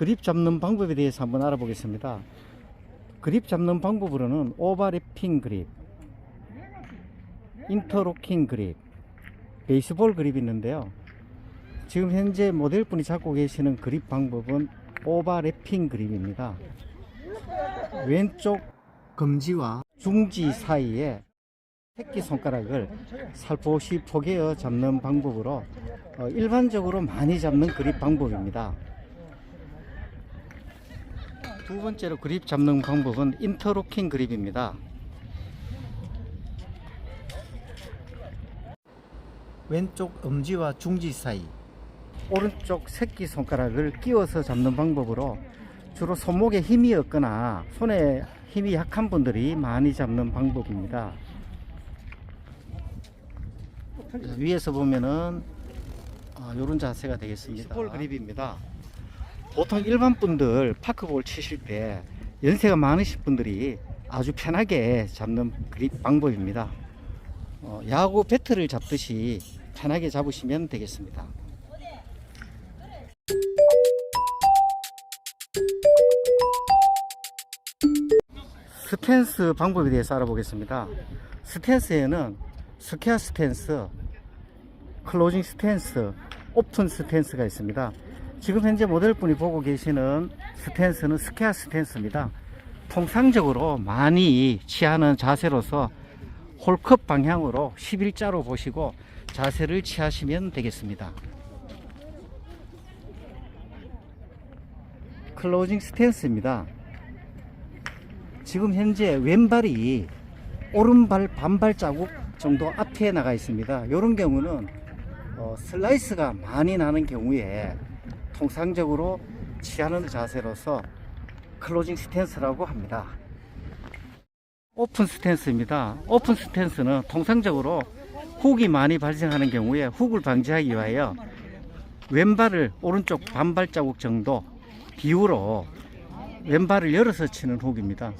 그립 잡는 방법에 대해서 한번 알아보겠습니다. 그립 잡는 방법으로는 오버래핑 그립, 인터로킹 그립, 베이스볼 그립이 있는데요. 지금 현재 모델분이 잡고 계시는 그립 방법은 오버래핑 그립입니다. 왼쪽 검지와 중지 사이에 새끼 손가락을 살포시 포개어 잡는 방법으로 어, 일반적으로 많이 잡는 그립 방법입니다. 두 번째로 그립 잡는 방법은 인터로킹 그립입니다. 왼쪽 엄지와 중지 사이 오른쪽 새끼 손가락을 끼워서 잡는 방법으로 주로 손목에 힘이 없거나 손에 힘이 약한 분들이 많이 잡는 방법입니다. 위에서 보면은 이런 자세가 되겠습니다. 볼 그립입니다. 보통 일반 분들 파크볼 치실 때 연세가 많으신 분들이 아주 편하게 잡는 그립 방법입니다. 어, 야구 배트를 잡듯이 편하게 잡으시면 되겠습니다. 스탠스 방법에 대해서 알아보겠습니다. 스탠스에는 스퀘어 스탠스, 클로징 스탠스, 오픈 스탠스가 있습니다. 지금 현재 모델분이 보고 계시는 스탠스는 스퀘어 스탠스입니다. 통상적으로 많이 취하는 자세로서 홀컵 방향으로 11자로 보시고 자세를 취하시면 되겠습니다. 클로징 스탠스입니다. 지금 현재 왼발이 오른발 반발 자국 정도 앞에 나가 있습니다. 이런 경우는 어, 슬라이스가 많이 나는 경우에 통상적으로 취하는 자세로서 클로징 스탠스라고 합니다. 오픈 스탠스입니다. 오픈 스탠스는 통상적으로 훅이 많이 발생하는 경우에 훅을 방지하기 위하여 왼발을 오른쪽 반발 자국 정도 비우로 왼발을 열어서 치는 훅입니다.